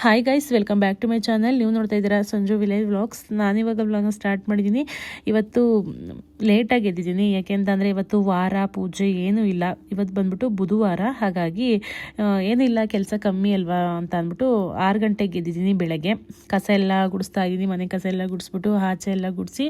Hi guys welcome back to my channel ನೀವು ನೋಡ್ತಾ ಇದ್ದೀರಾ ಸಂಜು ವಿಲೇಜ್ ವ್ಲಾಗ್ಸ್. ನಾನಿವಾಗ ವ್ಲಾಗ್ನ ಸ್ಟಾರ್ಟ್ ಮಾಡಿದ್ದೀನಿ. ಇವತ್ತು ಲೇಟಾಗಿ ಎದ್ದಿದ್ದೀನಿ. ಯಾಕೆಂತಂದರೆ ಇವತ್ತು ವಾರ, ಪೂಜೆ ಏನೂ ಇಲ್ಲ. ಇವತ್ತು ಬಂದ್ಬಿಟ್ಟು ಬುಧವಾರ. ಹಾಗಾಗಿ ಏನಿಲ್ಲ, ಕೆಲಸ ಕಮ್ಮಿ ಅಲ್ವಾ ಅಂತ ಅಂದ್ಬಿಟ್ಟು ಆರು ಗಂಟೆಗೆ ಎದ್ದಿದ್ದೀನಿ ಬೆಳಗ್ಗೆ. ಕಸ ಎಲ್ಲ ಗುಡಿಸ್ತಾ ಇದ್ದೀನಿ. ಮನೆ ಕಸ ಎಲ್ಲ ಗುಡಿಸ್ಬಿಟ್ಟು ಆಚೆ ಎಲ್ಲ ಗುಡಿಸಿ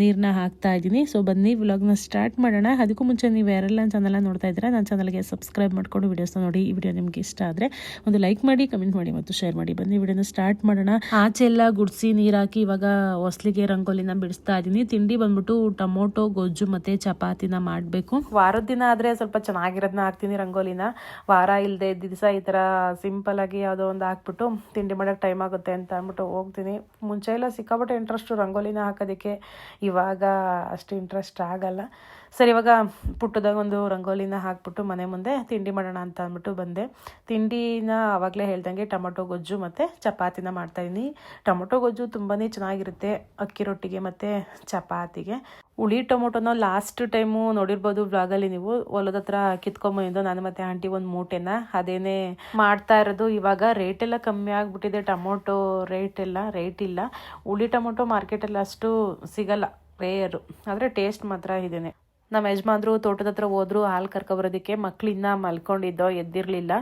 ನೀರನ್ನ ಹಾಕ್ತಾ ಇದ್ದೀನಿ. ಸೊ ಬನ್ನಿ ವ್ಲಾಗ್ನ ಸ್ಟಾರ್ಟ್ ಮಾಡೋಣ. ಅದಕ್ಕೂ ಮುಂಚೆ ನೀವು ಯಾರೆಲ್ಲ ಚಾನಲ್ನ ನೋಡ್ತಾ ಇದ್ದೀರಾ, ನನ್ನ ಚಾನಲ್ಗೆ ಸಬ್ಸ್ಕ್ರೈಬ್ ಮಾಡ್ಕೊಂಡು ವಿಡಿಯೋಸ್ನ ನೋಡಿ. ಈ ವಿಡಿಯೋ ನಿಮಗೆ ಇಷ್ಟ ಆದರೆ ಒಂದು ಲೈಕ್ ಮಾಡಿ ಕಮೆಂಟ್ ಮಾಡಿ ಮತ್ತು ಶೇರ್ ಮಾಡಿ. ಬನ್ನಿ ವಿಡಿಯೋನ ಸ್ಟಾರ್ಟ್ ಮಾಡೋಣ. ಆಚೆ ಎಲ್ಲ ಗುಡಿಸಿ ನೀರು ಹಾಕಿ ಇವಾಗ ಹೊಸ್ಲಿಗೆ ರಂಗೋಲಿನ ಬಿಡಿಸ್ತಾ ಇದ್ದೀನಿ. ತಿಂಡಿ ಬಂದ್ಬಿಟ್ಟು ಟೊಮೊಟೊ, ಗೊಜ್ಜು ಮತ್ತೆ ಚಪಾತಿನ ಮಾಡಬೇಕು. ವಾರದ ದಿನ ಆದರೆ ಸ್ವಲ್ಪ ಚೆನ್ನಾಗಿರೋದನ್ನ ಹಾಕ್ತೀನಿ ರಂಗೋಲಿನ. ವಾರ ಇಲ್ಲದೆ ದಿವಸ ಈ ಥರ ಸಿಂಪಲ್ ಆಗಿ ಯಾವುದೋ ಒಂದು ಹಾಕ್ಬಿಟ್ಟು ತಿಂಡಿ ಮಾಡೋಕ್ಕೆ ಟೈಮ್ ಆಗುತ್ತೆ ಅಂತ ಅಂದ್ಬಿಟ್ಟು ಹೋಗ್ತೀನಿ. ಮುಂಚೆ ಎಲ್ಲ ಸಿಕ್ಕಾಪಟ್ಟೆ ಇಂಟ್ರೆಸ್ಟು ರಂಗೋಲಿನ ಹಾಕೋದಕ್ಕೆ. ಇವಾಗ ಅಷ್ಟು ಇಂಟ್ರೆಸ್ಟ್ ಆಗಲ್ಲ. ಸರಿ, ಇವಾಗ ಪುಟ್ಟದಾಗ ಒಂದು ರಂಗೋಲಿನ ಹಾಕ್ಬಿಟ್ಟು ಮನೆ ಮುಂದೆ ತಿಂಡಿ ಮಾಡೋಣ ಅಂತ ಅಂದ್ಬಿಟ್ಟು ಬಂದೆ. ತಿಂಡಿನ ಆವಾಗಲೇ ಹೇಳ್ದಂಗೆ ಟೊಮೊಟೊ, ಗೊಜ್ಜು ಮತ್ತು ಚಪಾತಿನ ಮಾಡ್ತಾಯಿದ್ದೀನಿ ಟೊಮೊಟೊ, ಗೊಜ್ಜು ತುಂಬಾ ಚೆನ್ನಾಗಿರುತ್ತೆ ಅಕ್ಕಿ ರೊಟ್ಟಿಗೆ ಮತ್ತು ಚಪಾತಿಗೆ. ಹುಳಿ ಟೊಮೊಟೊನ ಲಾಸ್ಟ್ ಟೈಮು ನೋಡಿರ್ಬೋದು ಬ್ಲಾಗಲ್ಲಿ ನೀವು. ಹೊಲದ ಹತ್ರ ಕಿತ್ಕೊಂಬಂದಿದ್ದು ನಾನು ಮತ್ತು ಆಂಟಿ ಒಂದು ಮೂಟೆನ. ಅದೇನೇ ಮಾಡ್ತಾ ಇರೋದು. ಇವಾಗ ರೇಟ್ ಎಲ್ಲ ಕಮ್ಮಿ ಆಗಿಬಿಟ್ಟಿದೆ. ಟೊಮೊಟೊ ರೇಟ್ ಎಲ್ಲ ರೇಟ್ ಇಲ್ಲ. ಹುಳಿ ಟೊಮೊಟೊ ಮಾರ್ಕೆಟಲ್ಲಿ ಅಷ್ಟು ಸಿಗಲ್ಲ. ರೇಯರು ಆದರೆ ಟೇಸ್ಟ್ ಮಾತ್ರ ಇದೇನೆ. ನಮ್ಮ ಯಜಮಾನ್ರು ತೋಟದ ಹತ್ರ ಹೋದ್ರು, ಹಾಲು ಕರ್ಕೊಬರೋದಕ್ಕೆ ಮಕ್ಳಿನ್ನ ಮಲ್ಕೊಂಡಿದ್ದೋ, ಎದ್ದಿರಲಿಲ್ಲ.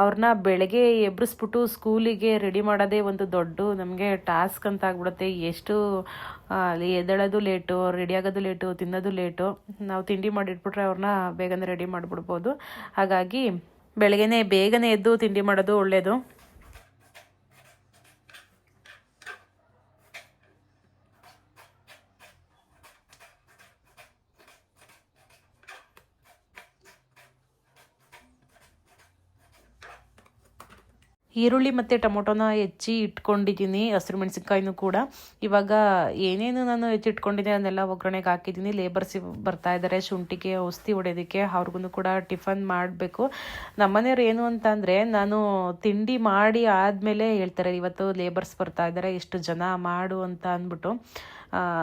ಅವ್ರನ್ನ ಬೆಳಗ್ಗೆ ಎಬ್ಬಿಸ್ಬಿಟ್ಟು ಸ್ಕೂಲಿಗೆ ರೆಡಿ ಮಾಡೋದೇ ಒಂದು ದೊಡ್ಡ, ನಮಗೆ ಟಾಸ್ಕ್ ಅಂತ ಆಗ್ಬಿಡುತ್ತೆ ಎಷ್ಟು ಅಲ್ಲಿ ಎದ್ದೇಳೋದು ಲೇಟು, ರೆಡಿ ಆಗೋದು ಲೇಟು, ತಿನ್ನೋದು ಲೇಟು. ನಾವು ತಿಂಡಿ ಮಾಡಿಟ್ಬಿಟ್ರೆ ಅವ್ರನ್ನ ಬೇಗನೆ ರೆಡಿ ಮಾಡಿಬಿಡ್ಬೋದು. ಹಾಗಾಗಿ ಬೆಳಗ್ಗೆನೇ ಬೇಗನೆ ಎದ್ದು ತಿಂಡಿ ಮಾಡೋದು ಒಳ್ಳೆಯದು ಈರುಳ್ಳಿ ಮತ್ತು ಟೊಮೊಟೊನ ಹೆಚ್ಚಿ ಇಟ್ಕೊಂಡಿದ್ದೀನಿ, ಹಸಿರು ಮೆಣಸಿನ್ಕಾಯಿನೂ ಕೂಡ. ಇವಾಗ ಏನೇನು ನಾನು ಹೆಚ್ಚಿ ಇಟ್ಕೊಂಡಿದ್ದೆ ಅದನ್ನೆಲ್ಲ ಒಗ್ಗರಣೆಗೆ ಹಾಕಿದ್ದೀನಿ. ಲೇಬರ್ಸ್ ಬರ್ತಾ ಇದ್ದಾರೆ, ಶುಂಠಿಗೆ ಔಷಧಿ ಹೊಡೆಯೋದಕ್ಕೆ. ಅವ್ರಿಗೂ ಕೂಡ ಟಿಫನ್ ಮಾಡಬೇಕು. ನಮ್ಮನೆಯವ್ರು ಏನು ಅಂತಂದರೆ ನಾನು ತಿಂಡಿ ಮಾಡಿ ಆದಮೇಲೆ ಹೇಳ್ತಾರೆ, ಇವತ್ತು ಲೇಬರ್ಸ್ ಬರ್ತಾ ಇದ್ದಾರೆ ಎಷ್ಟು ಜನ ಮಾಡು ಅಂತ ಅಂದ್ಬಿಟ್ಟು.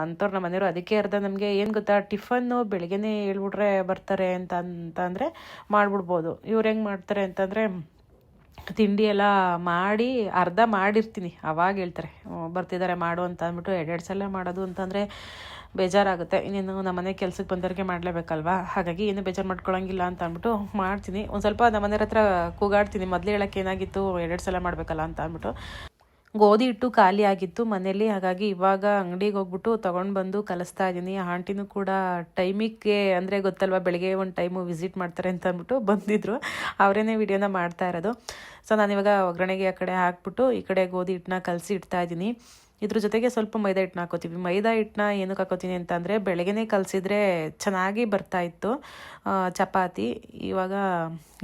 ಅಂಥವ್ರು ನಮ್ಮ ಮನೆಯವರು ಅದಕ್ಕೆ ಅರ್ಧ ನಮಗೆ ಏನು ಗೊತ್ತಾ, ಟಿಫನ್ನು ಬೆಳಗ್ಗೆನೇ ಹೇಳ್ಬಿಟ್ರೆ ಬರ್ತಾರೆ ಅಂತ ಅಂತಂದರೆ ಮಾಡಿಬಿಡ್ಬೋದು. ಇವ್ರು ಹೆಂಗೆ ಮಾಡ್ತಾರೆ ಅಂತಂದರೆ ತಿಂಡಿ ಎಲ್ಲ ಮಾಡಿ ಅರ್ಧ ಮಾಡಿರ್ತೀನಿ. ಅವಾಗ ಹೇಳ್ತಾರೆ ಬರ್ತಿದ್ದಾರೆ ಮಾಡು ಅಂತ ಅಂದ್ಬಿಟ್ಟು ಎರಡೆರಡು ಸಲ ಮಾಡೋದು ಅಂತಂದರೆ ಬೇಜಾರಾಗುತ್ತೆ. ಇನ್ನೇನು ನಮ್ಮ ಮನೆ ಕೆಲ್ಸಕ್ಕೆ ಬಂದವ್ರಿಗೆ ಮಾಡಲೇಬೇಕಲ್ವಾ? ಹಾಗಾಗಿ ಏನು ಬೇಜಾರು ಮಾಡ್ಕೊಳ್ಳೋಂಗಿಲ್ಲ ಅಂತ ಅಂದ್ಬಿಟ್ಟು ಮಾಡ್ತೀನಿ. ಒಂದು ಸ್ವಲ್ಪ ನಮ್ಮ ಮನೆಯವ್ರ ಹತ್ರ ಕೂಗಾಡ್ತೀನಿ. ಮೊದಲೇ ಹೇಳಕ್ಕೆ ಏನಾಗಿತ್ತು? ಎರಡೆರಡು ಸಲ ಮಾಡಬೇಕಲ್ಲ ಅಂತ ಅಂದ್ಬಿಟ್ಟು. ಗೋಧಿ ಹಿಟ್ಟು ಖಾಲಿ ಆಗಿತ್ತು ಮನೇಲಿ ಹಾಗಾಗಿ ಇವಾಗ ಅಂಗಡಿಗೆ ಹೋಗ್ಬಿಟ್ಟು ತೊಗೊಂಡು ಬಂದು ಕಲಿಸ್ತಾ ಇದ್ದೀನಿ. ಆಂಟಿನೂ ಕೂಡ ಟೈಮಿಗೆ, ಅಂದರೆ ಗೊತ್ತಲ್ವಾ, ಬೆಳಗ್ಗೆ ಒಂದು ಟೈಮು ವಿಸಿಟ್ ಮಾಡ್ತಾರೆ ಅಂತ ಅಂದ್ಬಿಟ್ಟು ಬಂದಿದ್ರು. ಅವರೇನೆ ವಿಡಿಯೋನ ಮಾಡ್ತಾ ಇರೋದು. ಸೊ ನಾನಿವಾಗ ಒಗ್ಗರಣೆಗೆ ಆ ಕಡೆ ಹಾಕ್ಬಿಟ್ಟು ಈ ಕಡೆ ಗೋಧಿ ಹಿಟ್ಟನ್ನ ಕಲಸಿ ಇಡ್ತಾ ಇದ್ದೀನಿ. ಇದ್ರ ಜೊತೆಗೆ ಸ್ವಲ್ಪ ಮೈದಾ ಹಿಟ್ಟನ್ನ ಹಾಕೋತೀವಿ. ಮೈದಾ ಹಿಟ್ಟನ್ನ ಏನಕ್ಕೆ ಹಾಕೋತೀನಿ ಅಂತಂದರೆ ಬೆಳಗ್ಗೆನೇ ಕಲಸಿದ್ರೆ ಚೆನ್ನಾಗಿ ಬರ್ತಾ ಇತ್ತು. ಚಪಾತಿ. ಇವಾಗ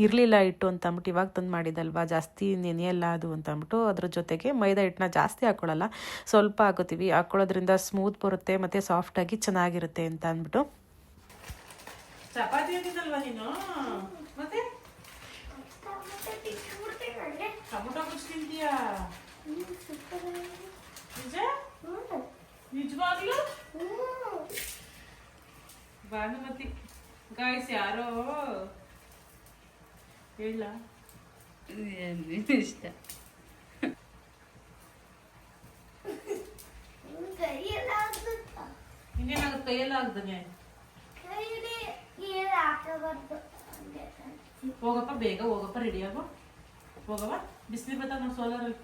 ಇರಲಿಲ್ಲ ಹಿಟ್ಟು ಅಂತ ಅಂದ್ಬಿಟ್ಟು ಇವಾಗ ತಂದು ಮಾಡಿದಲ್ವಾ? ಜಾಸ್ತಿ ನೆನೆಯಲ್ಲ ಅದು ಅಂತ ಅಂದ್ಬಿಟ್ಟು ಅದ್ರ ಜೊತೆಗೆ ಮೈದಾ ಹಿಟ್ಟನ್ನ ಜಾಸ್ತಿ ಹಾಕ್ಕೊಳ್ಳಲ್ಲ ಸ್ವಲ್ಪ ಹಾಕೋತೀವಿ. ಹಾಕ್ಕೊಳ್ಳೋದ್ರಿಂದ ಸ್ಮೂತ್ ಬರುತ್ತೆ ಮತ್ತು ಸಾಫ್ಟಾಗಿ ಚೆನ್ನಾಗಿರುತ್ತೆ ಅಂತ ಅಂದ್ಬಿಟ್ಟು. ಚಪಾತಿ ಅಂತಿದ್ದಲ್ವಾ ನೀನು? ಮತ್ತೆ? ಟೊಮೊಟೊ ತಿಂತೀಯಾ? ನಿಜವಾಗ್ಲೂ? ಭಾನುಮತಿ ಗಾಯ್ಸ್ ಯಾರೋ? ಹೇಳ. ಇಷ್ಟ? ಇನ್ನೇನಾಗುತ್ತೆ? ಕೈಯೆಲ್ಲ ಆಗ್ದಾನೆ ಹೋಗಪ್ಪ ಬೇಗ ಹೋಗಪ್ಪ ರೆಡಿ ಆಗು. ಹೋಗವ ಬಿಸಿಲು ಬರ್ತಾ ನೋಡಿ ಸೋಲಾರಲ್ಲಿ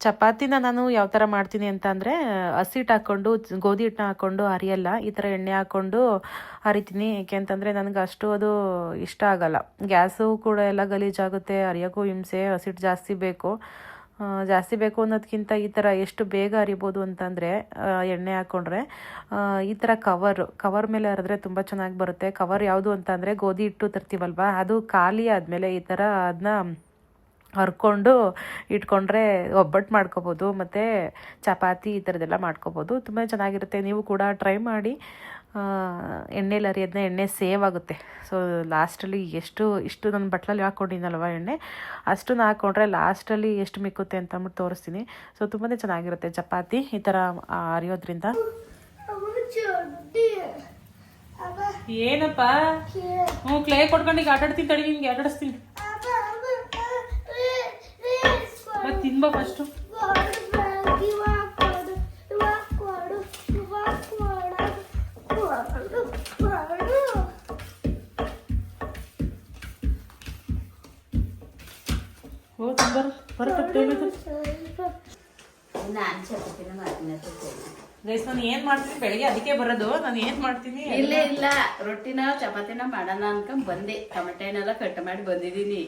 ಚಪಾತಿನ ನಾನು ಯಾವ ಥರ ಮಾಡ್ತೀನಿ ಅಂತ ಅಂದರೆ ಹಸಿಟ್ಟು ಹಾಕ್ಕೊಂಡು ಗೋಧಿ ಹಿಟ್ಟನ್ನ ಹಾಕ್ಕೊಂಡು ಅರಿಯಲ್ಲ, ಈ ಥರ ಎಣ್ಣೆ ಹಾಕ್ಕೊಂಡು ಅರಿತೀನಿ. ಏಕೆ ಅಂತಂದರೆ ನನಗೆ ಅಷ್ಟು ಅದು ಇಷ್ಟ ಆಗಲ್ಲ. ಗ್ಯಾಸು ಕೂಡ ಎಲ್ಲ ಗಲೀಜಾಗುತ್ತೆ, ಅರಿಯೋಕ್ಕೂ ಹಿಂಸೆ ಹಸಿಟ್ಟು ಜಾಸ್ತಿ ಬೇಕು. ಜಾಸ್ತಿ ಬೇಕು ಅನ್ನೋದಕ್ಕಿಂತ ಈ ಥರ ಎಷ್ಟು ಬೇಗ ಅರಿಬೋದು ಅಂತಂದರೆ ಎಣ್ಣೆ ಹಾಕ್ಕೊಂಡ್ರೆ ಈ ಥರ ಕವರ್ ಕವರ್ ಮೇಲೆ ಹರಿದ್ರೆ ತುಂಬ ಚೆನ್ನಾಗಿ ಬರುತ್ತೆ. ಕವರ್ ಯಾವುದು ಅಂತಂದರೆ ಗೋಧಿ ಹಿಟ್ಟು ತರ್ತೀವಲ್ವ? ಅದು ಖಾಲಿ ಆದಮೇಲೆ ಈ ಥರ ಅದನ್ನ ಹರ್ಕೊಂಡು ಇಟ್ಕೊಂಡ್ರೆ ಒಬ್ಬಟ್ಟು ಮಾಡ್ಕೋಬೋದು, ಮತ್ತು ಚಪಾತಿ ಈ ಥರದ್ದೆಲ್ಲ ಮಾಡ್ಕೋಬೋದು. ತುಂಬ ಚೆನ್ನಾಗಿರುತ್ತೆ. ನೀವು ಕೂಡ ಟ್ರೈ ಮಾಡಿ ಎಣ್ಣೆಲಿ ಅರಿಯೋದನ್ನ ಎಣ್ಣೆ ಸೇವ್ ಆಗುತ್ತೆ. ಸೊ ಲಾಸ್ಟಲ್ಲಿ ಎಷ್ಟು, ಇಷ್ಟು ನನ್ನ ಬಟ್ಲಲ್ಲಿ ಹಾಕ್ಕೊಂಡಿದ್ದಲ್ವ ಎಣ್ಣೆ? ಅಷ್ಟನ್ನು ಹಾಕ್ಕೊಂಡ್ರೆ ಲಾಸ್ಟಲ್ಲಿ ಎಷ್ಟು ಮಿಕ್ಕುತ್ತೆ ಅಂತ ಅಂದ್ಬಿಟ್ಟು ತೋರಿಸ್ತೀನಿ. ಸೊ ತುಂಬಾ ಚೆನ್ನಾಗಿರುತ್ತೆ ಚಪಾತಿ. ಈ ಥರ ಅರಿಯೋದ್ರಿಂದ. ಏನಪ್ಪ? ಹ್ಞೂ ಕ್ಲೇ ಕೊಟ್ಕೊಂಡು ಈಗ ಆಟಾಡ್ತೀನಿ ತಡಿ, ನಿಮ್ಗೆ ಆಟಾಡಿಸ್ತೀನಿ ತಿನ್ಬಾ ಫಸ್ಟು ಗೈಸ್ ನಾನು ಏನು ಮಾಡ್ತೀನಿ? ಬೆಳಿಗ್ಗೆ ಅದಕ್ಕೆ ಬರೋದು. ನಾನು ಏನು ಮಾಡ್ತೀನಿ? ಇಲ್ಲ ಇಲ್ಲ. ರೊಟ್ಟಿನ ಚಪಾತಿನ ಮಾಡೋಣ ಅನ್ಕೊಂಡ್ ಬಂದೆ. ಟಮಟೆನೆಲ್ಲ ಕಟ್ ಮಾಡಿ ಬಂದಿದೀನಿ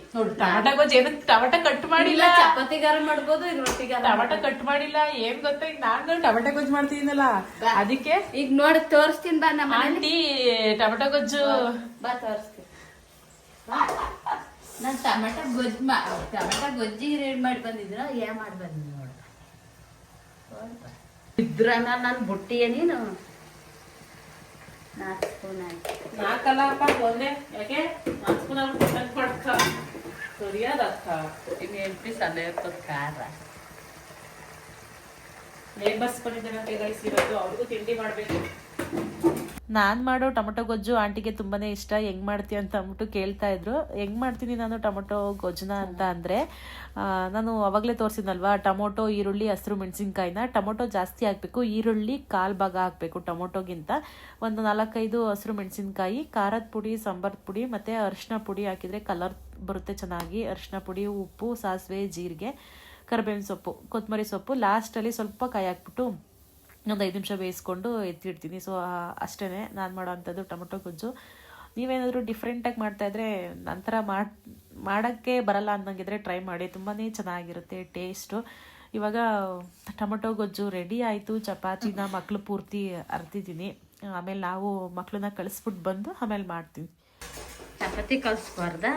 ಟಮಟ ಗೊಜ್ಜು ಏನಕ್ಕೆ ಟಮಟ ಕಟ್ ಮಾಡಿಲ್ಲ. ಚಪಾತಿ ಚಪಾತಿಗಾರ ಮಾಡ್ಬೋದು ಈಗ ರೊಟ್ಟಿಗಾರ ಟಮಟ ಕಟ್ ಮಾಡಿಲ್ಲ. ಏನ್ ಗೊತ್ತಾ? ಈಗ ನಾನು ಟಮಟ ಗೊಜ್ಜು ಮಾಡ್ತಿದ್ದೀನಲ್ಲ ಅದಕ್ಕೆ? ಈಗ ನೋಡಿ ತೋರಿಸ್ತೀನಿ ಬಾ ನಮ್ಮ ಆಂಟಿ ಟಮಾಟ ಗೊಜ್ಜು. ಬಾ ತೋರಿಸ್ತೀನಿ. ನಾನು ಟೊಮೆಟೊ ಗೊಜ್ಜು ಮಾ ಟಮಾಟ ಗೊಜ್ಜಿಗೆ ರೆಡಿ ಮಾಡಿ ಬಂದಿದ್ರ ಏನ್ ಮಾಡಿ ಬಂದಿ ನೋಡ. ಇದ್ರ ನಾನು ಬುಟ್ಟಿ ನೀನು ನಾಲ್ಕು ಸ್ಪೂನ್ ಆಯ್ತು. ನಾಲ್ಕಲ್ಲ ಅಪ್ಪ ಒಂದೇ. ಯಾಕೆ? ನಾಲ್ಕು ಸ್ಪೂನ್ ಆಗ್ಬಿಟ್ಟು ಮಾಡ್ಕ ಸರಿಯಾದಕ್ಕ ಇನ್ನು ಎಂಟು ಪೀಸ್ ಅಲ್ಲೇ ಇರ್ತದೆ ಖಾರ. ಲೇಬರ್ಸ್ ಬಂದಿದ್ದಾರೆ ಗೈಸ್ ಇವತ್ತು ಅವ್ರಿಗೂ ತಿಂಡಿ ಮಾಡಬೇಕು. ನಾನು ಮಾಡೋ ಟೊಮೊಟೊ ಗೊಜ್ಜು ಆಂಟಿಗೆ ತುಂಬಾನೇ ಇಷ್ಟ, ಹೆಂಗ್ ಮಾಡ್ತೀಯ ಅಂತ ಅಂದ್ಬಿಟ್ಟು ಕೇಳ್ತಾ ಇದ್ರು. ಹೆಂಗ್ ಮಾಡ್ತೀನಿ ನಾನು ಟೊಮೊಟೊ ಗೊಜ್ಜನ ಅಂತ ಅಂದರೆ ನಾನು ಅವಾಗಲೇ ತೋರಿಸಿದ್ನಲ್ವಾ, ಟೊಮೊಟೊ, ಈರುಳ್ಳಿ, ಹಸಿರು, ಮೆಣಸಿನ್ಕಾಯಿನ. ಟೊಮೊಟೊ ಜಾಸ್ತಿ ಹಾಕಬೇಕು, ಈರುಳ್ಳಿ, ಕಾಲು ಭಾಗ ಹಾಕಬೇಕು ಟೊಮೊಟೊಗಿಂತ. ಒಂದು ನಾಲ್ಕೈದು ಹಸಿರು ಮೆಣಸಿನ್ಕಾಯಿ, ಖಾರದ ಪುಡಿ, ಸಾಂಬಾರ್ ಪುಡಿ, ಮತ್ತು ಅರಿಶಿನ ಪುಡಿ ಹಾಕಿದರೆ ಕಲರ್ ಬರುತ್ತೆ ಚೆನ್ನಾಗಿ. ಅರಿಶಿನ ಪುಡಿ, ಉಪ್ಪು, ಸಾಸಿವೆ, ಜೀರಿಗೆ, ಕರಿಬೇವಿನ ಸೊಪ್ಪು ಕೊತ್ತಂಬರಿ ಸೊಪ್ಪು. ಲಾಸ್ಟಲ್ಲಿ ಸ್ವಲ್ಪ ಕಾಯಿ ಹಾಕ್ಬಿಟ್ಟು ಒಂದು ಐದು ನಿಮಿಷ ಬೇಯಿಸ್ಕೊಂಡು ಎತ್ತಿಡ್ತೀನಿ. ಸೊ ಅಷ್ಟೇ ನಾನು ಮಾಡೋ ಅಂಥದ್ದು ಟೊಮೊಟೊ ಗೊಜ್ಜು. ನೀವೇನಾದರೂ ಡಿಫ್ರೆಂಟಾಗಿ ಮಾಡ್ತಾಯಿದ್ರೆ ನಂತರ ಮಾಡಿ, ಮಾಡೋಕ್ಕೆ ಬರಲ್ಲ ಅನ್ನಂಗಿದ್ರೆ ಟ್ರೈ ಮಾಡಿ. ತುಂಬಾ ಚೆನ್ನಾಗಿರುತ್ತೆ ಟೇಸ್ಟು ಇವಾಗ ಟೊಮೊಟೊ ಗೊಜ್ಜು ರೆಡಿ ಆಯಿತು. ಚಪಾತಿನ ಮಕ್ಕಳು ಪೂರ್ತಿ ಅರ್ತಿದ್ದೀನಿ ಆಮೇಲೆ ನಾವು ಮಕ್ಕಳನ್ನ ಕಳಿಸ್ಬಿಟ್ಟು ಬಂದು ಆಮೇಲೆ ಮಾಡ್ತೀನಿ ಚಪಾತಿ ಕಲಿಸ್ಬಾರ್ದಾ?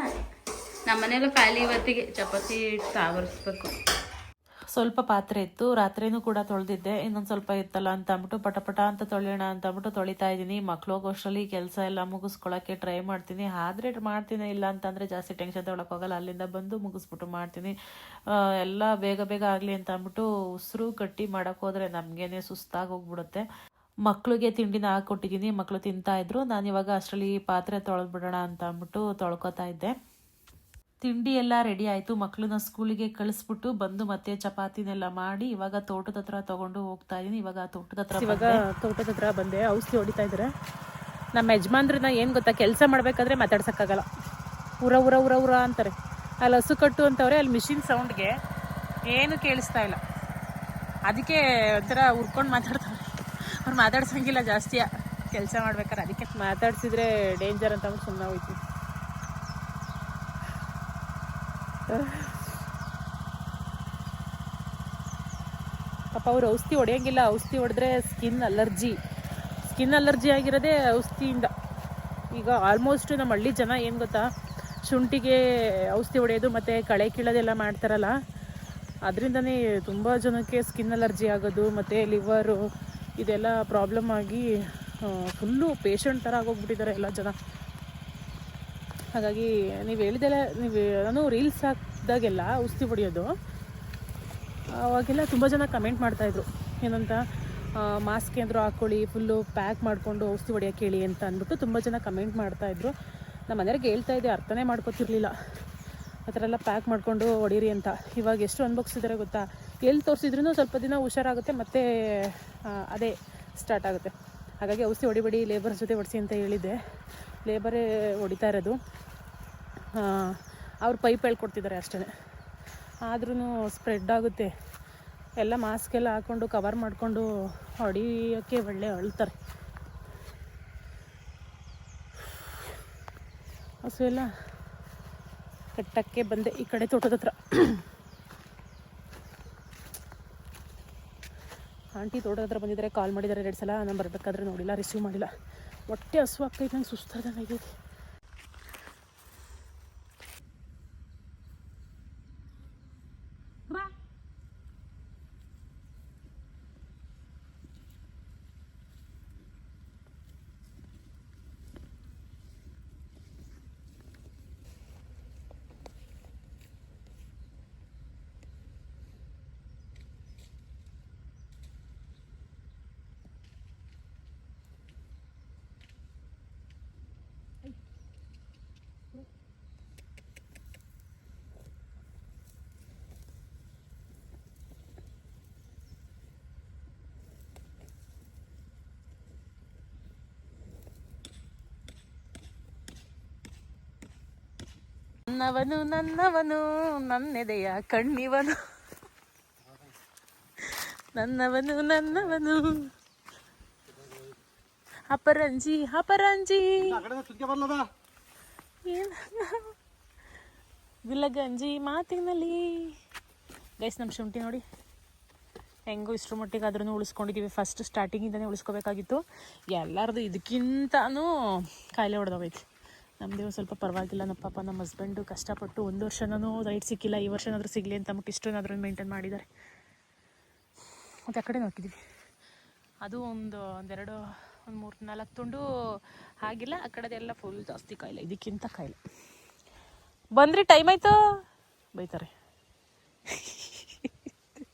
ನಮ್ಮ ಮನೇಲೂ ಖಾಲಿ ಇವತ್ತಿಗೆ ಚಪಾತಿ ಸಾವರಿಸ್ಬೇಕು. ಸ್ವಲ್ಪ ಪಾತ್ರೆ ಇತ್ತು. ರಾತ್ರಿನೂ ಕೂಡ ತೊಳೆದಿದ್ದೆ. ಇನ್ನೊಂದು ಸ್ವಲ್ಪ ಇತ್ತಲ್ಲ ಅಂತ ಅಂದ್ಬಿಟ್ಟು ಪಟ ಅಂತ ತೊಳೆಯೋಣ ಅಂತ ಅಂದ್ಬಿಟ್ಟು ತೊಳಿತಾ ಇದ್ದೀನಿ. ಮಕ್ಳು ಕೆಲಸ ಎಲ್ಲ ಮುಗಿಸ್ಕೊಳಕ್ಕೆ ಟ್ರೈ ಮಾಡ್ತೀನಿ. ಆದರೆ ಮಾಡ್ತೀನಿ ಇಲ್ಲ ಅಂತಂದರೆ ಜಾಸ್ತಿ ಟೆನ್ಷನ್ ತೊಗೊಳಕ್ಕೆ ಹೋಗಲ್ಲ. ಅಲ್ಲಿಂದ ಬಂದು ಮುಗಿಸ್ಬಿಟ್ಟು ಮಾಡ್ತೀನಿ. ಎಲ್ಲ ಬೇಗ ಬೇಗ ಆಗಲಿ ಅಂತ ಅಂದ್ಬಿಟ್ಟು ಉಸಿರು ಕಟ್ಟಿ ಮಾಡೋಕ್ಕೆ ಹೋದರೆ ನಮಗೇನೆ ಸುಸ್ತಾಗಿ ಹೋಗ್ಬಿಡುತ್ತೆ. ಮಕ್ಳಿಗೆ ತಿಂಡಿನ ಹಾಕ್ಕೊಟ್ಟಿದ್ದೀನಿ. ಮಕ್ಕಳು ತಿಂತಾಯಿದ್ರು ನಾನಿವಾಗ ಅಷ್ಟರಲ್ಲಿ ಪಾತ್ರೆ ತೊಳೆದ್ಬಿಡೋಣ ಅಂತ ಅಂದ್ಬಿಟ್ಟು ತೊಳ್ಕೊತಾ ಇದ್ದೆ. ತಿಂಡಿ ಎಲ್ಲ ರೆಡಿ ಆಯಿತು. ಮಕ್ಕಳನ್ನ ಸ್ಕೂಲಿಗೆ ಕಳಿಸ್ಬಿಟ್ಟು ಬಂದು ಮತ್ತೆ ಚಪಾತಿನೆಲ್ಲ ಮಾಡಿ ಇವಾಗ ತೋಟದ ಹತ್ರ ತಗೊಂಡು ಹೋಗ್ತಾ ಇದ್ದೀನಿ ಇವಾಗ ತೋಟದ ಹತ್ರ ಇವಾಗ ತೋಟದ ಹತ್ರ ಬಂದೆ. ಔಷಧಿ ಹೊಡಿತಾ ಇದ್ದಾರೆ ನಮ್ಮ ಯಜಮಾನ್ರನ್ನ ಏನು ಗೊತ್ತಾ ಕೆಲಸ ಮಾಡಬೇಕಾದ್ರೆ ಮಾತಾಡ್ಸೋಕ್ಕಾಗಲ್ಲ. ಉರ ಉರ ಉರ ಉರ ಅಂತಾರೆ. ಅಲ್ಲಿ ಹಸು ಕಟ್ಟು ಅಂತವ್ರೆ ಅಲ್ಲಿ ಮಿಷಿನ್ ಸೌಂಡ್ಗೆ ಏನು ಕೇಳಿಸ್ತಾ ಇಲ್ಲ. ಅದಕ್ಕೆ ಒಂಥರ ಉರ್ಕೊಂಡು ಮಾತಾಡ್ತಾರೆ. ಅವ್ರು ಮಾತಾಡ್ಸಂಗಿಲ್ಲ ಜಾಸ್ತಿಯ. ಕೆಲಸ ಮಾಡ್ಬೇಕಾದ್ರೆ ಅದಕ್ಕೆ. ಮಾತಾಡ್ಸಿದ್ರೆ ಡೇಂಜರ್ ಅಂತ ಸುಮ್ಮನೆ ಹೋಯ್ತು. ಪಾಪ ಅವ್ರು ಔಷಧಿ ಹೊಡೆಯಂಗಿಲ್ಲ. ಔಷಧಿ ಹೊಡೆದ್ರೆ ಸ್ಕಿನ್ ಅಲರ್ಜಿ ಸ್ಕಿನ್ ಅಲರ್ಜಿ ಆಗಿರೋದೇ ಔಷಧಿಯಿಂದ. ಈಗ ಆಲ್ಮೋಸ್ಟ್ ನಮ್ಮ ಹಳ್ಳಿ ಜನ ಏನು ಗೊತ್ತಾ? ಶುಂಠಿಗೆ ಔಷಧಿ ಹೊಡೆಯೋದು ಮತ್ತು ಕಳೆ ಕೀಳೋದೆಲ್ಲ ಮಾಡ್ತಾರಲ್ಲ. ಅದರಿಂದನೇ ತುಂಬ ಜನಕ್ಕೆ ಸ್ಕಿನ್ ಅಲರ್ಜಿ ಆಗೋದು, ಮತ್ತು ಲಿವರು ಇದೆಲ್ಲ ಪ್ರಾಬ್ಲಮ್ ಆಗಿ ಫುಲ್ಲು ಪೇಷಂಟ್ ಥರ ಆಗೋಗ್ಬಿಟ್ಟಿದ್ದಾರೆ ಎಲ್ಲ ಜನ. ಹಾಗಾಗಿ ನೀವು ಹೇಳಿದೆಲ್ಲ, ನೀವು, ನಾನು ರೀಲ್ಸ್ ಹಾಕಿದಾಗೆಲ್ಲ ಔಷಧಿ ಹೊಡೆಯೋದು. ಅವಾಗೆಲ್ಲ ತುಂಬ ಜನ ಕಮೆಂಟ್ ಮಾಡ್ತಾಯಿದ್ರು. ಏನಂತ ಮಾಸ್ಕ್ ಏನಾದರೂ ಹಾಕ್ಕೊಳ್ಳಿ ಫುಲ್ಲು ಪ್ಯಾಕ್ ಮಾಡಿಕೊಂಡು ಔಷಧಿ ಹೊಡೆಯೋಕೆ ಹೇಳಿ ಅಂತ ಅಂದ್ಬಿಟ್ಟು ತುಂಬ ಜನ ಕಮೆಂಟ್ ಮಾಡ್ತಾಯಿದ್ರು. ನಮ್ಮ ಮನೆಯವ್ರಿಗೆ ಹೇಳ್ತಾ ಇದ್ದೆ, ಅರ್ಥನೇ ಮಾಡ್ಕೊತಿರ್ಲಿಲ್ಲ. ಆ ಥರ ಎಲ್ಲ ಪ್ಯಾಕ್ ಮಾಡಿಕೊಂಡು ಹೊಡೀರಿ ಅಂತ. ಇವಾಗ ಎಷ್ಟು ಅನ್ಭವಿಸಿದ್ದಾರೆ ಗೊತ್ತಾ? ಎಲ್ಲಿ ತೋರಿಸಿದ್ರು ಸ್ವಲ್ಪ ದಿನ ಹುಷಾರಾಗುತ್ತೆ, ಮತ್ತೆ ಅದೇ ಸ್ಟಾರ್ಟ್ ಆಗುತ್ತೆ. ಹಾಗಾಗಿ ಔಷಧಿ ಹೊಡಿಬೇಡಿ ಲೇಬರ್ ಜೊತೆ ಹೊಡಿಸಿ ಅಂತ ಹೇಳಿದ್ದೆ. ಲೇಬರೇ ಹೊಡಿತಾ ಇರೋದು. ಅವ್ರು ಪೈಪ್ ಹೇಳ್ಕೊಡ್ತಿದ್ದಾರೆ ಅಷ್ಟೇ ಆದ್ರೂ ಸ್ಪ್ರೆಡ್ ಆಗುತ್ತೆ. ಎಲ್ಲ ಮಾಸ್ಕ್ ಎಲ್ಲ ಹಾಕ್ಕೊಂಡು ಕವರ್ ಮಾಡಿಕೊಂಡು ಹೊಡಿಯೋಕ್ಕೆ ಒಳ್ಳೆ ಅಳ್ತಾರೆ. ಹಸು ಎಲ್ಲ ಕಟ್ಟಕ್ಕೆ ಬಂದೆ ಈ ಕಡೆ ತೋಟದ ಹತ್ರ. ಆಂಟಿ ತೋಟದ ಹತ್ರ ಬಂದಿದ್ದಾರೆ ಕಾಲ್ ಮಾಡಿದ್ದಾರೆ, ಎರಡು ಸಲ, ನಾನು ಬರಬೇಕಾದ್ರೆ ನೋಡಿಲ್ಲ ರಿಸೀವ್ ಮಾಡಿಲ್ಲ. ಒಟ್ಟೆ ಹಸು ಆಗ್ತೈತೆ ನಂಗೆ ಸುಸ್ತಾದಂಗೆ ಆಗೈತೆ ನನ್ನವನು ನನ್ನವನು ನನ್ನೆದೆಯ ಕಣ್ಣಿವನು. ನನ್ನವನು ನನ್ನವನು. ಅಪರಂಜಿ ಅಪರಂಜಿ. ಏನನ್ನ ಗುಲಗಂಜಿ ಮಾತಿನಲ್ಲಿ. ಗೈಸ್ ನಮ್ಮ ಶುಂಠಿ ನೋಡಿ. ಹೆಂಗೋ ಇಷ್ಟರ ಮಟ್ಟಿಗೆ ಅದ್ರೂ ಉಳಿಸ್ಕೊಂಡಿದ್ದೀವಿ ಫಸ್ಟ್ ಸ್ಟಾರ್ಟಿಂಗಿಂದನೇ ಉಳಿಸ್ಕೋಬೇಕಾಗಿತ್ತು. ಎಲ್ಲರದು ಇದಕ್ಕಿಂತನೂ ಕಾಯಿಲೆ ಹೊಡೆದೋಗೈತಿ. ನಮ್ಮದೇ ಸ್ವಲ್ಪ ಪರವಾಗಿಲ್ಲ. ನಮ್ಮ ಪಾಪ ನಮ್ಮ ಹಸ್ಬೆಂಡು ಕಷ್ಟಪಟ್ಟು ಒಂದು ವರ್ಷನೂ ರೈಟ್ ಸಿಕ್ಕಿಲ್ಲ. ಈ ವರ್ಷನಾದರೂ ಸಿಗಲಿ ಅಂತ ನಮಗೆ ಇಷ್ಟನ್ನಾದ್ರೂ ಮೇಂಟೈನ್ ಮಾಡಿದ್ದಾರೆ. ಮತ್ತು ಆ ಕಡೆ ಹಾಕಿದ್ದೀವಿ ಅದು ಒಂದು ಒಂದೆರಡು, ಒಂದು ಮೂರು, ನಾಲ್ಕು ತುಂಡು ಆಗಿಲ್ಲ. ಆ ಕಡೆದೆಲ್ಲ ಫುಲ್ ಜಾಸ್ತಿ ಕಾಯಿಲೆ. ಇದಕ್ಕಿಂತ ಕಾಯಿಲೆ. ಬಂದ್ರಿ ಟೈಮ್ ಆಯ್ತು? ಬೈತಾರೆ.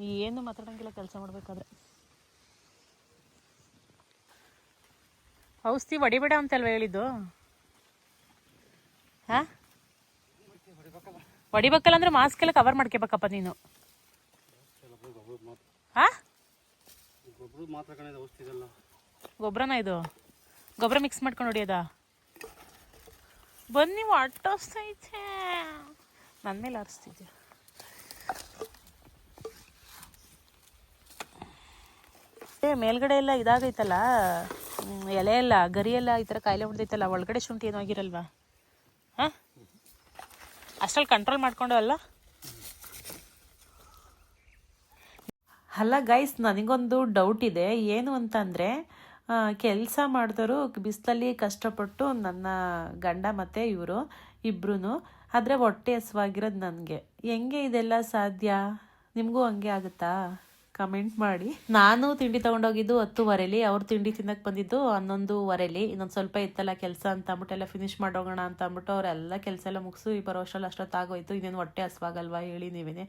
ಏನು ಮಾತಾಡೋಂಗಿಲ್ಲ, ಕೆಲಸ ಮಾಡಬೇಕಾದ್ರೆ. ಔಷಧಿ ಹೊಡಿಬೇಡ ಅಂತಲ್ವ ಹೇಳಿದ್ದು? ಹಾ? ಹೊಡಿಬೇಕಲ್ಲ ಅಂದ್ರೆ ಮಾಸ್ಕ್ ಎಲ್ಲ ಕವರ್ ಮಾಡ್ಕೋಬೇಕಪ್ಪ ನೀನು. ಹಾ? ಗೊಬ್ಬರನ ಇದು. ಗೊಬ್ಬರ ಮಿಕ್ಸ್ ಮಾಡ್ಕೊಂಡು ಹೊಡಿಯೋದಾ? ಬನ್ನಿ ಅಟ್ಟೋಸ್ತೈತೆ ನನ್ನ ಮೇಲೆ ಆರಿಸ್ತಿದ್ಯಾ? ಏ, ಮೇಲ್ಗಡೆ ಎಲ್ಲ ಇದಾಗೈತಲ್ಲ? ಎಲೆ ಎಲ್ಲ ಗರಿಯೆಲ್ಲ ಈ ಥರ ಕಾಯಿಲೆ ಹೊಡೆದೈತಲ್ಲ ಒಳಗಡೆ ಶುಂಠಿ ಏನೂ ಆಗಿರಲ್ವಾ? ಹಾಂ? ಅಷ್ಟ್ರಲ್ಲಿ ಕಂಟ್ರೋಲ್ ಮಾಡ್ಕೊಂಡು ಅಲ್ಲ? ಅಲ್ಲ ಗೈಸ್ ನನಗೊಂದು ಡೌಟ್ ಇದೆ. ಏನು ಅಂತಂದರೆ ಕೆಲಸ ಮಾಡಿದವರು ಬಿಸಿಲಲ್ಲಿ ಕಷ್ಟಪಟ್ಟು ನನ್ನ ಗಂಡ ಮತ್ತು ಇವರು ಇಬ್ಬರೂ ಆದರೆ ಹೊಟ್ಟೆ ಹಸುವಾಗಿರೋದು ನನಗೆ. ಹೆಂಗೆ ಇದೆಲ್ಲ ಸಾಧ್ಯ? ನಿಮಗೂ ಹಂಗೆ ಆಗುತ್ತಾ? ಕಮೆಂಟ್ ಮಾಡಿ. ನಾನು ತಿಂಡಿ ತೊಗೊಂಡೋಗಿದ್ದು ಹತ್ತುವರೆಲಿ, ಅವ್ರು ತಿಂಡಿ ತಿನ್ನಕ್ಕೆ ಬಂದಿದ್ದು ಹನ್ನೊಂದುವರೆಲಿ. ಇನ್ನೊಂದು ಸ್ವಲ್ಪ ಇತ್ತಲ್ಲ ಕೆಲಸ ಅಂತ ಅಂದ್ಬಿಟ್ಟು ಎಲ್ಲ ಫಿನಿಶ್ ಮಾಡೋಗೋಣ ಅಂತ ಅಂದ್ಬಿಟ್ಟು ಅವರೆಲ್ಲ ಕೆಲಸ ಎಲ್ಲ ಮುಗಿಸು. ಈ ಬರೋ ಅಷ್ಟರಲ್ಲಿ ಅಷ್ಟೊತ್ತಾಗೋಯ್ತು ಇನ್ನೇನು ಹೊಟ್ಟೆ ಹಸ್ವಾಗಲ್ವಾ ಹೇಳಿ ನೀವೇ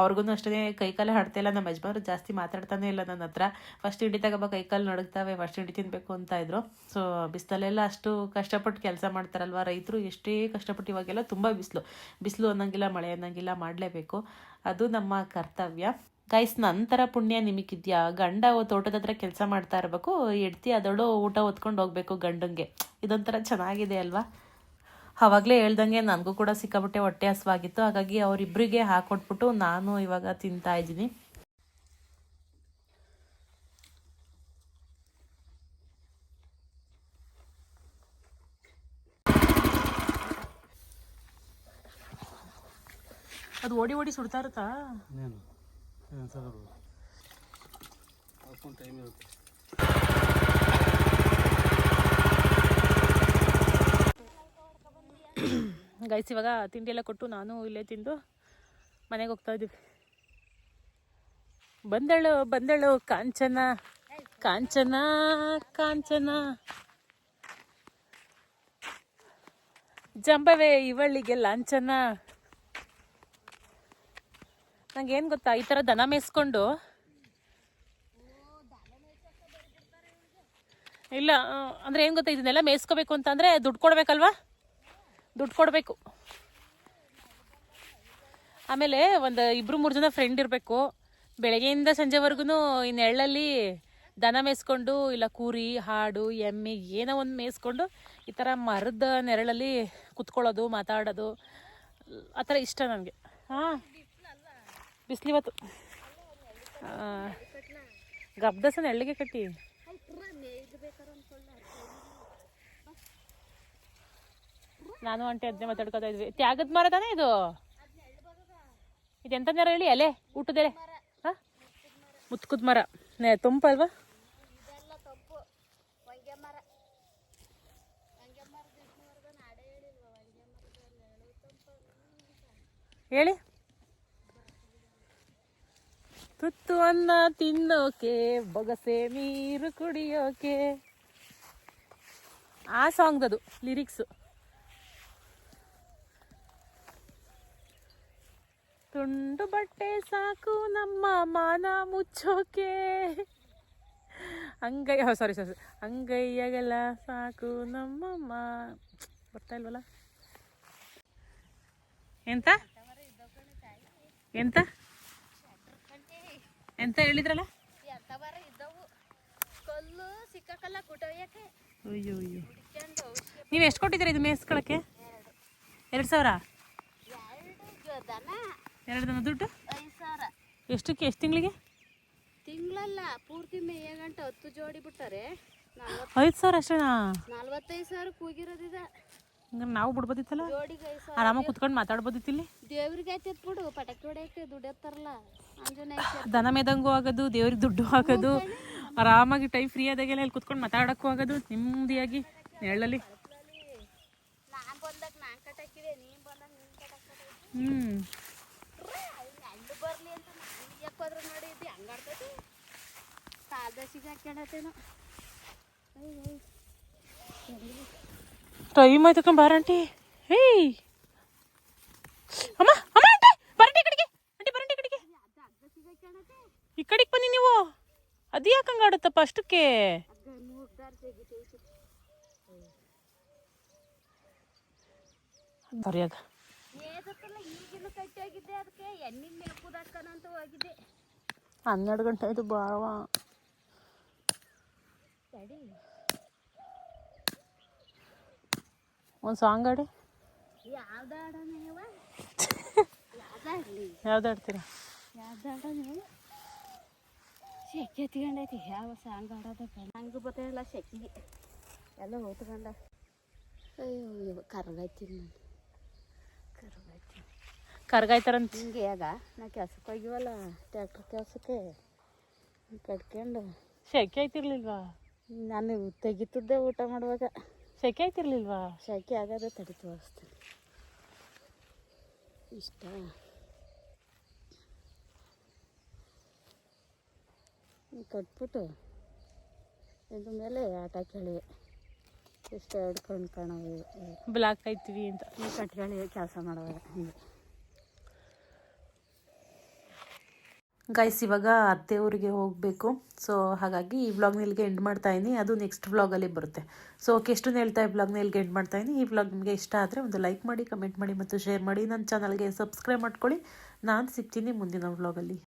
ಅವ್ರಿಗೂ ಅಷ್ಟೇ ಕೈಕಾಲು ಹಾಡ್ತಾ ನಮ್ಮ ಯಜಮಾನ್ರು ಜಾಸ್ತಿ ಮಾತಾಡ್ತಾನೆ ಇಲ್ಲ ನನ್ನ ಹತ್ರ. ಫಸ್ಟ್ ತಿಂಡಿ ತಗೋಬ ಕೈಕಾಲು ನಡುಗ್ತಾವೆ. ಫಸ್ಟ್ ತಿಂಡಿ ತಿನ್ನಬೇಕು ಅಂತ ಇದ್ರು. ಸೊ ಬಿಸಿಲಲ್ಲೆಲ್ಲ ಅಷ್ಟು ಕಷ್ಟಪಟ್ಟು ಕೆಲಸ ಮಾಡ್ತಾರಲ್ವ? ರೈತರು ಎಷ್ಟೇ ಕಷ್ಟಪಟ್ಟು ಇವಾಗೆಲ್ಲ ತುಂಬ ಬಿಸಿಲು. ಬಿಸಿಲು ಅನ್ನಂಗಿಲ್ಲ, ಮಳೆ ಅನ್ನಂಗಿಲ್ಲ, ಮಾಡಲೇಬೇಕು. ಅದು ನಮ್ಮ ಕರ್ತವ್ಯ. ಗೈಸ್, ನಂತರ ಪುಣ್ಯ ನಿಮಗಿದ್ಯಾ ಗಂಡ ತೋಟದ ಹತ್ರ ಕೆಲಸ ಮಾಡ್ತಾ ಇರಬೇಕು, ಹೆಡ್ತಿ ಅದೊಳು ಊಟ ಹೊತ್ಕೊಂಡು ಹೋಗ್ಬೇಕು ಗಂಡಂಗೆ. ಇದೊಂಥರ ಚೆನ್ನಾಗಿದೆ ಅಲ್ವಾ? ಆವಾಗಲೇ ಹೇಳ್ದಂಗೆ ನನಗೂ ಕೂಡ ಸಿಕ್ಕಾಬಿಟ್ಟೆ ಹೊಟ್ಟೆ ಹಸುವಾಗಿತ್ತು. ಹಾಗಾಗಿ ಅವರಿಬ್ಬರಿಗೆ ಹಾಕೊಟ್ಬಿಟ್ಟು ನಾನು ಇವಾಗ ತಿಂತಾ ಇದ್ದೀನಿ. ಅದು ಓಡಿ ಓಡಿ ಸುಡ್ತಾ ಇರುತ್ತಾ? ಅದಕ್ಕೊಂದು ಟೈಮ್ ಇರುತ್ತೆ. ಗೈಸ್ ಇವಾಗ ತಿಂಡಿ ಎಲ್ಲ ಕೊಟ್ಟು ನಾನು ಇಲ್ಲೇ ತಿಂದು ಮನೆಗೆ ಹೋಗ್ತಾ ಇದ್ದೀವಿ. ಬಂದಳು ಬಂದಳು ಕಾಂಚನ ಕಾಂಚನ ಕಾಂಚನ. ಜಂಬವೇ ಇವಳಿಗೆ ಲಾಂಛನ. ನಂಗೆ ಏನು ಗೊತ್ತಾ? ಈ ಥರ ದನ ಮೇಯಿಸ್ಕೊಂಡು ಇಲ್ಲ ಅಂದರೆ ಏನು ಗೊತ್ತಾ? ಇದನ್ನೆಲ್ಲ ಮೇಯಿಸ್ಕೋಬೇಕು ಅಂತಂದರೆ ದುಡ್ಡು ಕೊಡ್ಬೇಕಲ್ವಾ? ದುಡ್ಡು ಕೊಡಬೇಕು. ಆಮೇಲೆ ಒಂದು ಇಬ್ರು ಮೂರು ಜನ ಫ್ರೆಂಡ್ ಇರಬೇಕು. ಬೆಳಗ್ಗೆಯಿಂದ ಸಂಜೆವರೆಗೂ ಈ ನೆರಳಲ್ಲಿ ದನ ಮೇಯಿಸ್ಕೊಂಡು, ಇಲ್ಲ ಕುರಿ, ಹಾಡು, ಎಮ್ಮೆ, ಏನೋ ಒಂದು ಮೇಯಿಸ್ಕೊಂಡು ಈ ಥರ ಮರದ ನೆರಳಲ್ಲಿ ಕುತ್ಕೊಳ್ಳೋದು, ಮಾತಾಡೋದು, ಆ ಥರ ಇಷ್ಟ ನನಗೆ. ಹಾಂ. ಬಿಸಿಲಿವತ್ತು ಗಬ್ದಸನ ಎಳ್ಳಿಗೆ ಕಟ್ಟಿ? ನಾನು ಅಂಟೆ ಅದನ್ನೇ ಮಾತಾಡ್ಕೊತಾ ಇದ್ವಿ. ತ್ಯಾಗದ ಮರ ತಾನೇ ಇದು? ಇದೆಂತ ಮರ ಹೇಳಿ? ಎಲೆ ಊಟದೆಲೆ ಹಾ? ಮುತ್ಕುದ್ ಮರ. ನೇ ತುಂಬಲ್ವಾ ಹೇಳಿ. ತುತ್ತು ಅನ್ನ ತಿನ್ನೋಕೆ, ಬೊಗಸೆ ನೀರು ಕುಡಿಯೋಕೆ. ಆ ಸಾಂಗ್ದದು ಲಿರಿಕ್ಸು ತುಂಡು ಬಟ್ಟೆ ಸಾಕು ನಮ್ಮ ಮಾನ ಮುಚ್ಚೋಕೆ. ಅಂಗೈ ಸಾರಿ ಸಾರಿ ಅಂಗೈಯಾಗೆಲ್ಲ ಸಾಕು ನಮ್ಮ ಮಾ, ಬರ್ತಾ ಇಲ್ವಲ್ಲ? ಎಂತ? ಎಂತ? ಎಂತ ಹೇಳಿದ್ರಲ್ಲ? ಅಯ್ಯೋ ಅಯ್ಯೋ ನೀವು ಎಷ್ಟು ಕೊಟ್ಟಿದ್ದೀರಾ ಇದು ಮೇಯಿಸ್ಕೊಳಕ್ಕೆ ಎರಡು ಸಾವಿರ? ಎರಡು ದನ ದುಡ್ಡು? ಎಷ್ಟಕ್ಕೆ ಎಷ್ಟು ತಿಂಗಳಿಗೆ? ತಿಂಗಳಲ್ಲ ಪೂರ್ತಿ ಮೇಯ ಗಂಟೆ ಹತ್ತು ಜೋಡಿ ಬಿಟ್ಟಾರೆ ಐದು ಸಾವಿರ ಅಷ್ಟೇನಾ? ನಲ್ವತ್ತೈದು ಸಾವಿರ ಕೂಗಿರೋದಿದೆ. ಹಂಗಾರೆ ನಾವು ಬಿಡ್ಬೋದಿತ್ತಲ್ಲ? ಆರಾಮಾಗಿ ಕುತ್ಕೊಂಡು ಮಾತಾಡ್ಬೋದಿತ್ತಿಲ್ಲಿ ದೇವ್ರಿಗೆ ಆಯ್ತಿತ್ತು ಬಿಡು ಪಟಾಕಿ ಹೊಡೆಯಕ್ಕೆ ದುಡ್ಡು ಎತ್ತಾರಲ್ಲ ದನ ಮೇದಂಗೂ ಆಗೋದು, ದೇವ್ರಿಗೆ ದುಡ್ಡು ಆಗೋದು, ಆರಾಮಾಗಿ ಟೈಮ್ ಫ್ರೀ ಆದಾಗೆಲ್ಲ ಇಲ್ಲಿ ಕುತ್ಕೊಂಡು ಮಾತಾಡೋಕ್ಕೂ ಆಗೋದು, ನೆಮ್ಮದಿಯಾಗಿ ನೆರಳಲ್ಲಿ. ನಾನು ಟೈಮ್ ನಾನು ಹೇ ನೀನು ಬಂದಾಗ ನೀನು ಕಟ್ಟಾಕಿದೆ ಹ್ಞೂ ಹಣ್ಣು ಬರಲಿ ಅಂತ ನಾನು ಯಾಕೋದ್ರ ಮಾಡಿದ್ದೆ ಹಂಗಾಡ್ತೈತಿ ಕಾಲ್ದಸಿಗೆ ಹಾಕ್ಯಣತೇನೋ ಟೈಮ್ ಆಯ್ತು ಕಣ್ ಬಾರಂಟಿ ಹೇಯ್ ಅಮ್ಮ ಅಮ್ಮ ಆಂಟಿ ಬರಂಟಿ ಈ ಕಡೆಗೆ ಆಂಟಿ ಬರಂಟಿ ಈ ಕಡೆಗೆ ಈ ಕಡೆಗೆ ಬನ್ನಿ ನೀವು. ಅದು ಯಾಕೆ ಹಂಗೆ ಆಡುತ್ತಪ್ಪ ಅಷ್ಟಕ್ಕೆ? ಹನ್ನೆರಡು ಗಂಟೆ ಆಯ್ತು ಬಾರವ ಒಂದು ಸಾಂಗ್ ಆಡಿ. ಯಾವ್ದು ಆಡೋಣ ಇವ ಯಾವ್ದಾಡ್ಲಿ ಯಾವ್ದು ಆಡ್ತೀರಾ ಯಾವ್ದು ಆಡೋಣ ಇವ ಶೆಕೆ ಎತ್ಕೊಂಡೈತಿ ಯಾವ ಸಾಂಗ್ ಆಡೋದಪ್ಪ ನಂಗೆ ಬರ್ತಾಯಿಲ್ಲ ಶೆಕಿಗೆ ಎಲ್ಲ ಓದ್ಕೊಂಡ ಅಯ್ಯೋ ಇವ ಕರ್ಗೈತೀನಿ ನಾನು. ಕರ್ಗಾಯ್ತೀನಿ. ಕರ್ಗಾಯ್ತಾರಂತ? ಹಿಂಗೆ ಆಗ ನಾ ಕೆಲ್ಸಕ್ಕೆ ಹೋಗಿವಲ್ಲ ಟ್ಯಾಕ್ಟ್ರ್ ಕೆಲಸಕ್ಕೆ. ಕಟ್ಕೊಂಡು. ಶೆಕೆ ಆಯ್ತಿರ್ಲಿಲ್ವಾ? ನಾನು ತೆಗಿತಿದ್ದೆ ಊಟ ಮಾಡುವಾಗ. ಶೆಕೆ ಆಯ್ತಿರ್ಲಿಲ್ವಾ? ಶೆಕೆ ಆಗದೆ ತಡಿ ತೋರಿಸ್ತೀನಿ. ಇಷ್ಟ? ಕಟ್ಬಿಟ್ಟು ಇದ್ರ ಮೇಲೆ ಆಟ ಕೇಳಿ. ಇಷ್ಟು ಹಿಡ್ಕೊಂಡು ಕಾಣೋದು ಬ್ಲಾಕ್ ಆಯ್ತೀವಿ ಅಂತ. ಈ ಕಟ್ಕೊಳ್ಳಿ ಕೆಲಸ ಮಾಡೋದು ಹಿಂಗೆ ಗೈಸ್ ಇವಾಗ ಅತ್ತೆ ಊರಿಗೆ ಹೋಗಬೇಕು. ಸೊ ಹಾಗಾಗಿ ಈ ವ್ಲಾಗ್ನ ಇಲ್ಲಿಗೆ ಎಂಡ್ ಮಾಡ್ತಾ ಇದ್ದೀನಿ ಅದು ನೆಕ್ಸ್ಟ್ ವ್ಲಾಗಲ್ಲಿ ಬರುತ್ತೆ. ಸೊ ಓಕೆ ಎಷ್ಟು ಹೇಳ್ತಾ ಈ ವ್ಲಾಗ್ನ ಇಲ್ಲಿಗೆ ಎಂಡ್ ಮಾಡ್ತಾ ಇದ್ದೀನಿ ಈ ವ್ಲಾಗ್ ನಿಮಗೆ ಇಷ್ಟ ಆದರೆ ಒಂದು ಲೈಕ್ ಮಾಡಿ ಕಮೆಂಟ್ ಮಾಡಿ ಮತ್ತು ಶೇರ್ ಮಾಡಿ. ನನ್ನ ಚಾನಲ್ಗೆ ಸಬ್ಸ್ಕ್ರೈಬ್ ಮಾಡ್ಕೊಳ್ಳಿ. ನಾನು ಸಿಗ್ತೀನಿ ಮುಂದಿನ ವ್ಲಾಗಲ್ಲಿ